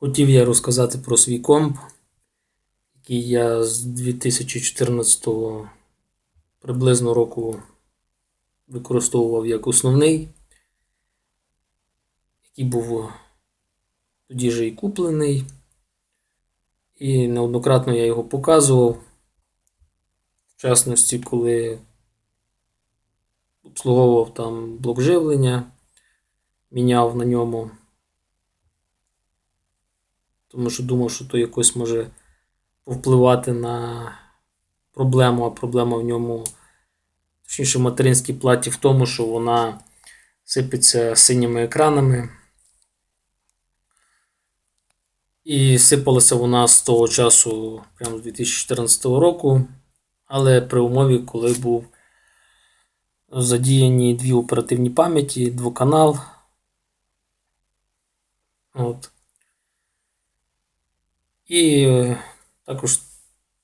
Хотів я розказати про свій комп, який я з 2014 приблизно року використовував як основний, який був тоді же і куплений. І неоднократно я його показував. В частності, коли обслуговував там блок живлення, міняв на ньому тому що думав, що то якось може повпливати на проблему, а проблема в ньому, точніше, в материнській платі в тому, що вона сипеться синіми екранами. І сипалася вона з того часу, прямо з 2014 року, але при умові, коли був задіяні дві оперативні пам'яті, двоканал. От. І е, також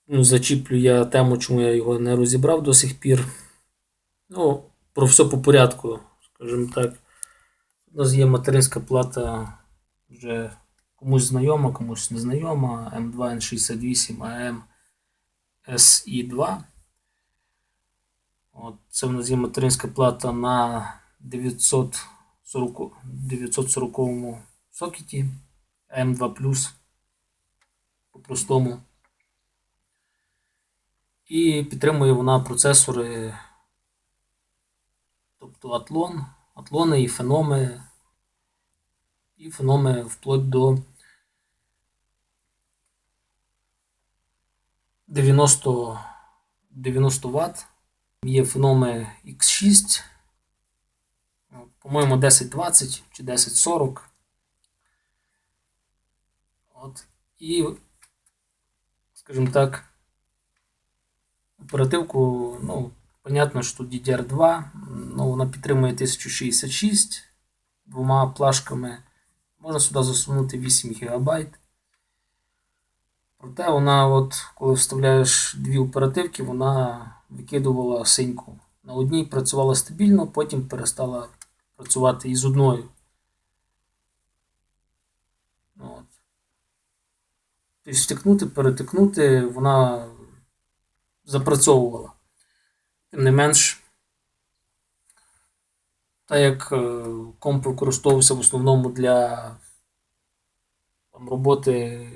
ну, зачіплю я тему, чому я його не розібрав до сих пір. Ну, про все по порядку, скажімо так. У нас є материнська плата вже комусь знайома, комусь незнайома. М2N68 AM SI2. От, Це в нас є материнська плата на 940 940 сокеті М2 по-простому. І підтримує вона процесори, тобто атлон, атлони і феноми, і феноми вплоть до 90 90 Вт. Є феноми X6, по-моєму, 1020 чи 1040. От. І скажімо так, оперативку, ну, понятно, що DDR2, ну, вона підтримує 1066 двома плашками. Можна сюди засунути 8 ГБ. Проте вона, от, коли вставляєш дві оперативки, вона викидувала синьку. На одній працювала стабільно, потім перестала працювати із одною. От. Тобто втикнути, перетикнути, вона запрацьовувала. Тим не менш, так як е, комп використовувався в основному для там, роботи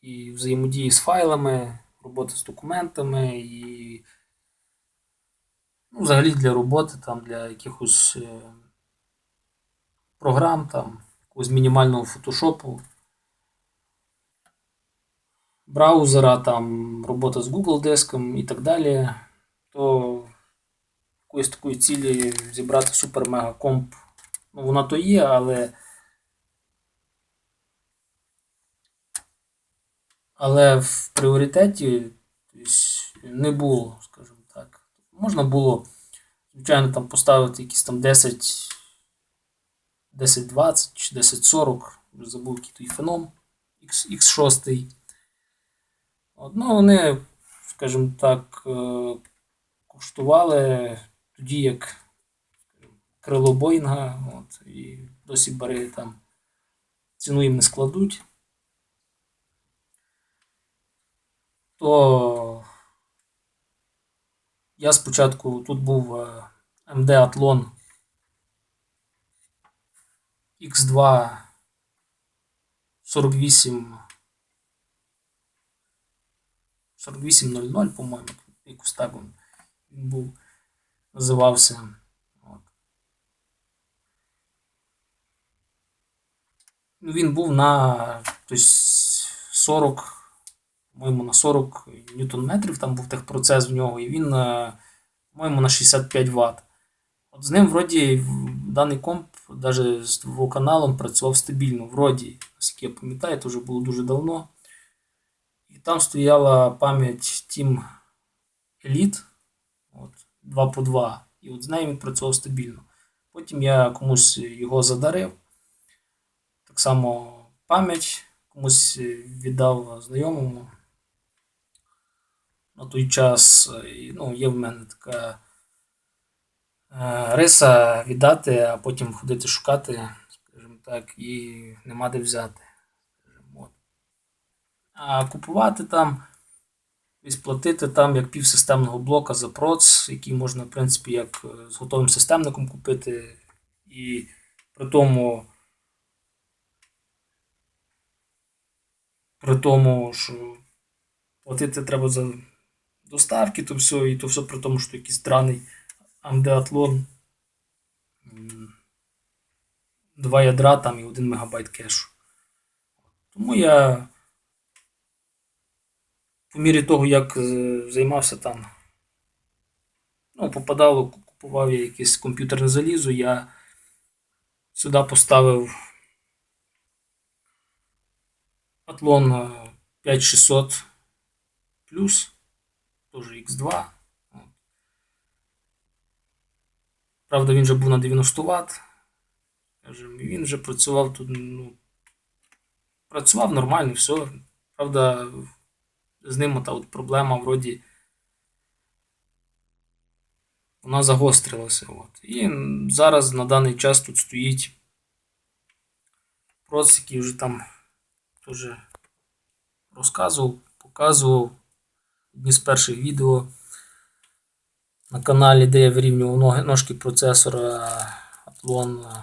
і взаємодії з файлами, роботи з документами і ну, взагалі для роботи, там, для якихось е, програм, там, якогось мінімального фотошопу браузера, там робота з Google диском і так далі, то якоїсь такої цілі зібрати супер-мега комп. Ну, вона то є, але. Але в пріоритеті не було, скажімо так. Можна було, звичайно, там поставити якісь там 10, 10-20 чи 10-40, забув який той феном X, X6. Ну, вони, скажімо так, е, коштували тоді як крило Боїнга, от, і досі бариги там ціну їм не складуть. То я спочатку тут був MD Athlon X2 48 48.00, по-моєму, якось так він був, називався. От. Ну, він був на тобто, 40, по-моєму, на 40 ньютон метрів, там був техпроцес в нього, і він, по-моєму, на 65 Вт. От з ним, вроді, даний комп, навіть з двоканалом працював стабільно. Вроді, наскільки я пам'ятаю, це вже було дуже давно. Там стояла пам'ять Team Elite от, 2 по 2. І от з нею він працював стабільно. Потім я комусь його задарив. Так само пам'ять комусь віддав знайомому. На той час ну, є в мене така е, риса віддати, а потім ходити шукати, скажімо так, і нема де взяти. А купувати там, десь платити там як півсистемного блока за проц, який можна, в принципі, як е, з готовим системником купити. І при тому, при тому, що платити треба за доставки, то все, і то все при тому, що якийсь драний Athlon. Два ядра там і 1 мегабайт кешу. Тому я по мірі того, як е, займався там, ну, попадало, купував я якесь комп'ютерне залізо, я сюди поставив Athlon е, 5600 плюс, теж X2. Правда, він вже був на 90 Вт. Він вже працював тут, ну, працював нормально, все. Правда, з ним та от проблема вроді вона загострилася. От. І зараз на даний час тут стоїть проц, який вже там теж розказував, показував одні з перших відео на каналі, де я вирівнював ножки процесора Athlon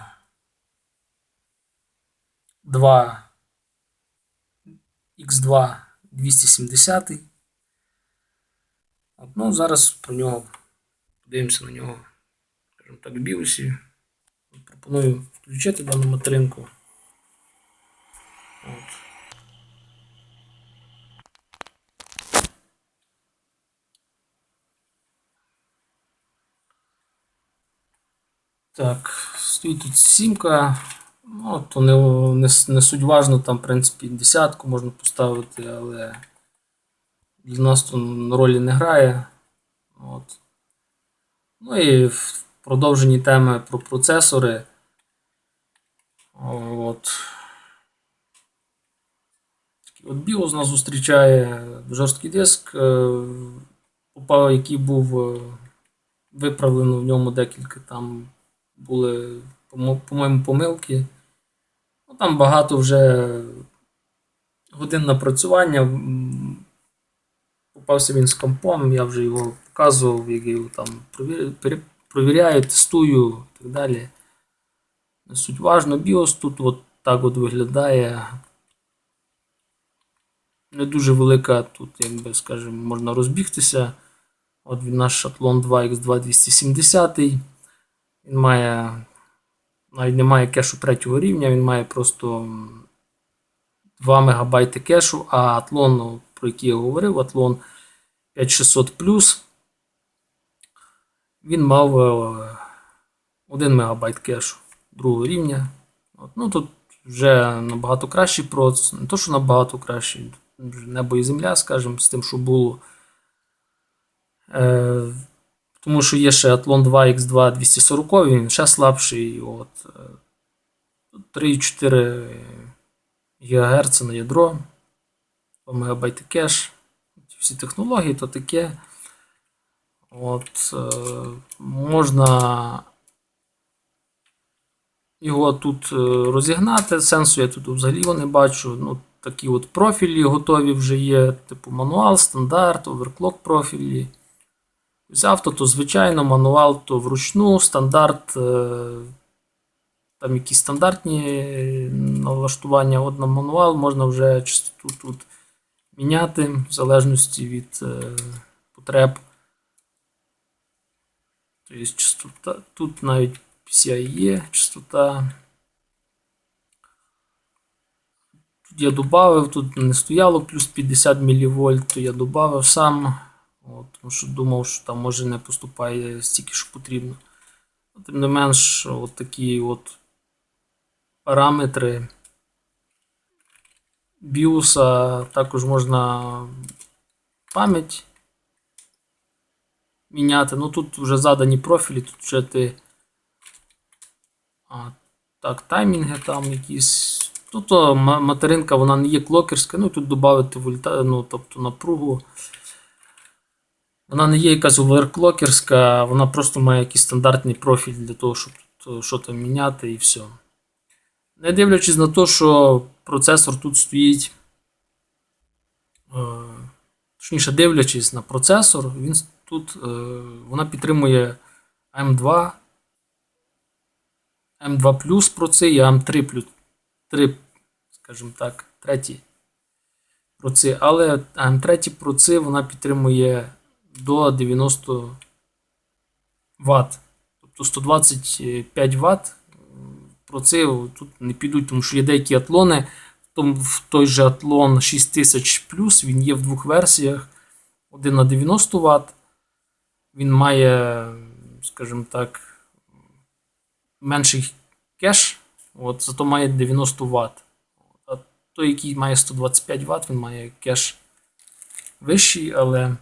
2 X2 270. От, ну, зараз про нього подивимося на нього, скажімо так, в біосі. Пропоную включити дану материнку. От. Так, стоїть тут сімка. Ну, то не, не, не суть важно, там, в принципі, десятку можна поставити, але для нас то ролі не грає. От. Ну і в продовженні теми про процесори. От. От BIOS нас зустрічає жорсткий диск, е, який був е, виправлено в ньому декілька там були, по-моєму, помилки. Ну, там багато вже годин напрацювання. Попався він з компом, я вже його показував, як його там провір- провіряю, тестую і так далі. Не суть важно. BIOS тут от так от виглядає. Не дуже велика, тут, якби скажімо, можна розбігтися. От він наш Athlon 2 X2 270. Він має навіть не має кешу третього рівня, він має просто 2 МБ кешу, а Athlon, ну, про який я говорив, Athlon 5600 він мав е, 1 МБ кешу другого рівня. Ну, тут вже набагато кращий процес, не то, що набагато кращий, небо і земля, скажімо, з тим, що було. Е, тому що є ще Athlon 2 X2 240, він ще слабший. От, е, 3,4 ГГц на ядро, 2 МБ кеш. Всі технології то таке. От, е, можна його тут е, розігнати. Сенсу я тут взагалі його не бачу. Ну, такі от профілі готові вже є, типу мануал, стандарт, оверклок профілі. З авто, то звичайно, мануал, то вручну, стандарт, е, там якісь стандартні налаштування. От на мануал можна вже частоту тут міняти в залежності від е, потреб. Тобто частота, тут навіть PCI є частота. Тут я додав, тут не стояло плюс 50 мВ, то я додав сам. От, тому що думав, що там може не поступає стільки, що потрібно. Ну, Тим не менш, от такі от параметри BIOS, також можна пам'ять міняти. Ну тут вже задані профілі, тут вже ти. А, так, таймінги там якісь. Тут материнка вона не є клокерська, ну тут додати вольта, ну, тобто напругу. Вона не є якась оверклокерська, вона просто має якийсь стандартний профіль для того, щоб тут що там міняти і все. Не дивлячись на те, що процесор тут стоїть точніше дивлячись на процесор, він тут е, вона підтримує M2, M2 Plus проци і M3 3, скажімо так, треті проци. Але M3 проци вона підтримує до 90 Вт. Тобто 125 Вт проци тут не підуть, тому що є деякі атлони. В той же Атлон 6000 він є в двох версіях. Один на 90 Вт. Він має, скажімо так, менший кеш, от, зато має 90 Вт. А той, який має 125 Вт, він має кеш вищий, але